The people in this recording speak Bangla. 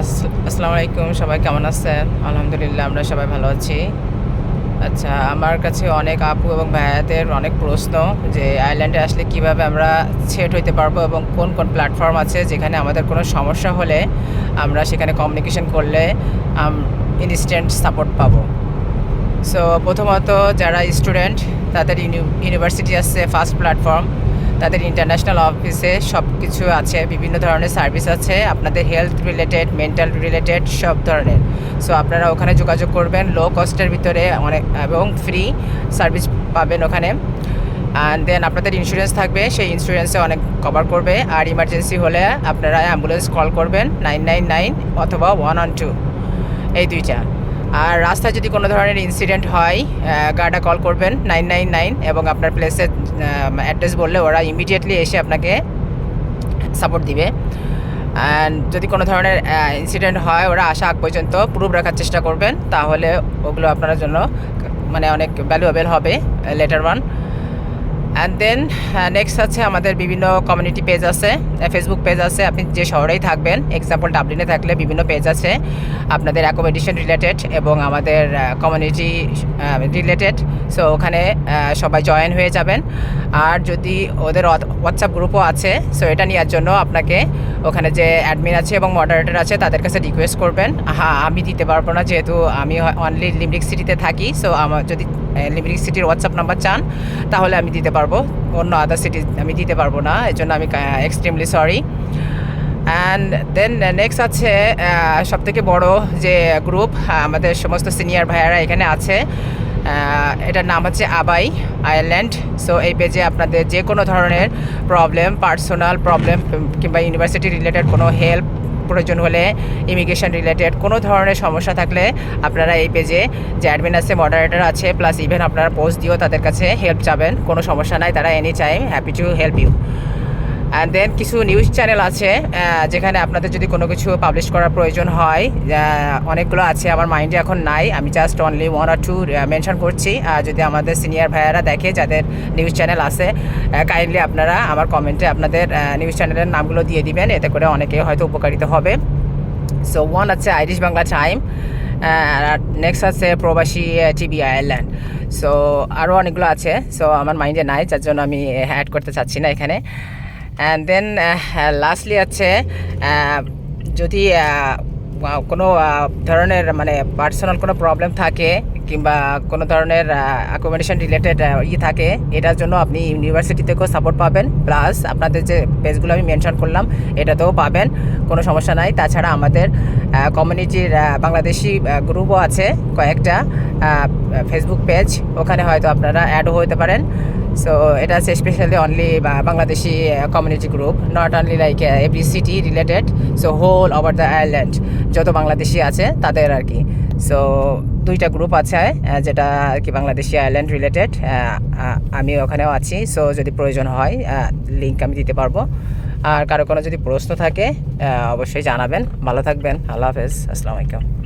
আস- আসসালামু আলাইকুম, সবাই কেমন আছেন? আলহামদুলিল্লাহ, আমরা সবাই ভালো আছি। আচ্ছা আমার কাছে অনেক আপু এবং ভাইয়াদের অনেক প্রশ্ন যে আইল্যান্ডে আসলে কীভাবে আমরা সেট হইতে পারব এবং কোন কোন প্ল্যাটফর্ম আছে যেখানে আমাদের কোনো সমস্যা হলে আমরা সেখানে কমিউনিকেশন করলে ইনস্ট্যান্ট সাপোর্ট পাবো। সো প্রথমত যারা স্টুডেন্ট তাদের ইউনিভার্সিটি আছে ফার্স্ট প্ল্যাটফর্ম তাদের ইন্টারন্যাশনাল অফিসে সব কিছু আছে, বিভিন্ন ধরনের সার্ভিস আছে, আপনাদের হেলথ রিলেটেড মেন্টাল রিলেটেড সব ধরনের। সো আপনারা ওখানে যোগাযোগ করবেন লো কস্টের ভিতরে অনেক, এবং ফ্রি সার্ভিস পাবেন ওখানে। অ্যান্ড দেন আপনাদের ইন্স্যুরেন্স থাকবে, সেই ইন্স্যুরেন্সে অনেক কভার করবে। আর ইমার্জেন্সি হলে আপনারা অ্যাম্বুলেন্স কল করবেন নাইন নাইন নাইন অথবা ওয়ান অন টু এই দুইটা। আর রাস্তায় যদি কোনো ধরনের ইনসিডেন্ট হয় গার্ডা কল করবেন নাইন নাইন নাইন এবং আপনার প্লেসের অ্যাড্রেস বললে ওরা ইমিডিয়েটলি এসে আপনাকে সাপোর্ট দিবে। অ্যান্ড যদি কোনো ধরনের ইনসিডেন্ট হয়, ওরা আসা আগ পর্যন্ত প্রুফ রাখার চেষ্টা করবেন, তাহলে ওগুলো আপনার জন্য মানে অনেক ভ্যালুয়েবল হবে later on and then next আছে আমাদের বিভিন্ন কমিউনিটি পেজ আছে। ফেসবুক পেজ আছে, আপনি যে শহরেই থাকবেন এক্সাম্পল ডাবলিনে থাকলে বিভিন্ন পেজ আছে। আপনাদের অ্যাকোমোডেশন রিলেটেড এবং আমাদের কমিউনিটি রিলেটেড সো ওখানে সবাই জয়েন হয়ে যাবেন। আর যদি ওদের হোয়াটসঅ্যাপ গ্রুপও আছে সো এটা নেওয়ার জন্য আপনাকে ওখানে যে অ্যাডমিন আছে এবং মডারেটর আছে, তাদের কাছে রিকোয়েস্ট করবেন। হ্যাঁ আমি দিতে পারব না যেহেতু আমি অনলি লিমিক সিটিতে থাকি সো আমার যদি লিমিক সিটির হোয়াটসঅ্যাপ নাম্বার চান, তাহলে আমি দিতে পারব। অন্য আদার সিটি আমি দিতে পারব না এই জন্য আমি extremely sorry and then next আছে সব থেকে বড় যে গ্রুপ আমাদের সমস্ত সিনিয়র ভাইয়ারা এখানে আছে। এটার নাম হচ্ছে আবাই আয়ারল্যান্ড। সো এই পেজে আপনাদের যে কোনো ধরনের প্রবলেম পার্সোনাল প্রবলেম কিংবা ইউনিভার্সিটি রিলেটেড কোনো হেল্প প্রয়োজন হলে ইমিগ্রেশন রিলেটেড কোনো ধরনের সমস্যা থাকলে আপনারা এই পেজে যে অ্যাডমিন আছে মডারেটর আছে প্লাস ইভেন আপনারা পোস্ট দিয়েও তাদের কাছে হেল্প চাবেন, কোনো সমস্যা নাই, তারা any time happy to help you and then কিছু নিউজ চ্যানেল আছে যেখানে আপনাদের যদি কোনো কিছু পাবলিশ করার প্রয়োজন হয় অনেকগুলো আছে আমার মাইন্ডে এখন নাই। আমি জাস্ট অনলি ওয়ান আর টু মেনশন করছি। যদি আমাদের সিনিয়র ভাইয়ারা দেখে, যাদের নিউজ চ্যানেল আছে কাইন্ডলি আপনারা আমার কমেন্টে আপনাদের নিউজ চ্যানেলের নামগুলো দিয়ে দিবেন। এতে করে অনেকে হয়তো উপকারিত হবে। সো ওয়ান আছে আইরিশ বাংলা টাইম আর নেক্সট আছে প্রবাসী টিভি আয়ারল্যান্ড সো আরও অনেকগুলো আছে। সো আমার মাইন্ডে নাই, যার জন্য আমি অ্যাড করতে চাচ্ছি না এখানে। দেন লাস্টলি আছে যদি কোনো ধরনের মানে পার্সোনাল কোনো প্রবলেম থাকে, কিংবা কোনো ধরনের অ্যাকোমোডেশন রিলেটেড ইয়ে থাকে, এটার জন্য আপনি ইউনিভার্সিটি থেকেও সাপোর্ট পাবেন। প্লাস আপনাদের যে পেজগুলো আমি মেনশন করলাম, এটাতেও পাবেন, কোনো সমস্যা নাই। তাছাড়া আমাদের কমিউনিটির বাংলাদেশি গ্রুপও আছে কয়েকটা ফেসবুক পেজ ওখানে হয়তো আপনারা অ্যাডও হতে পারেন। সো এটা আছে specially only Bangladeshi community group not only like every city related so whole over the Ireland যত বাংলাদেশি আছে তাদের আর কি। সো দুইটা গ্রুপ আছে যেটা আর কি বাংলাদেশি আয়ারল্যান্ড রিলেটেড আমি ওখানেও আছি। সো যদি প্রয়োজন হয় লিঙ্ক আমি দিতে পারব। আর কারও কোনো যদি প্রশ্ন থাকে অবশ্যই জানাবেন। ভালো থাকবেন। আল্লাহ হাফেজ। আসসালামু আলাইকুম।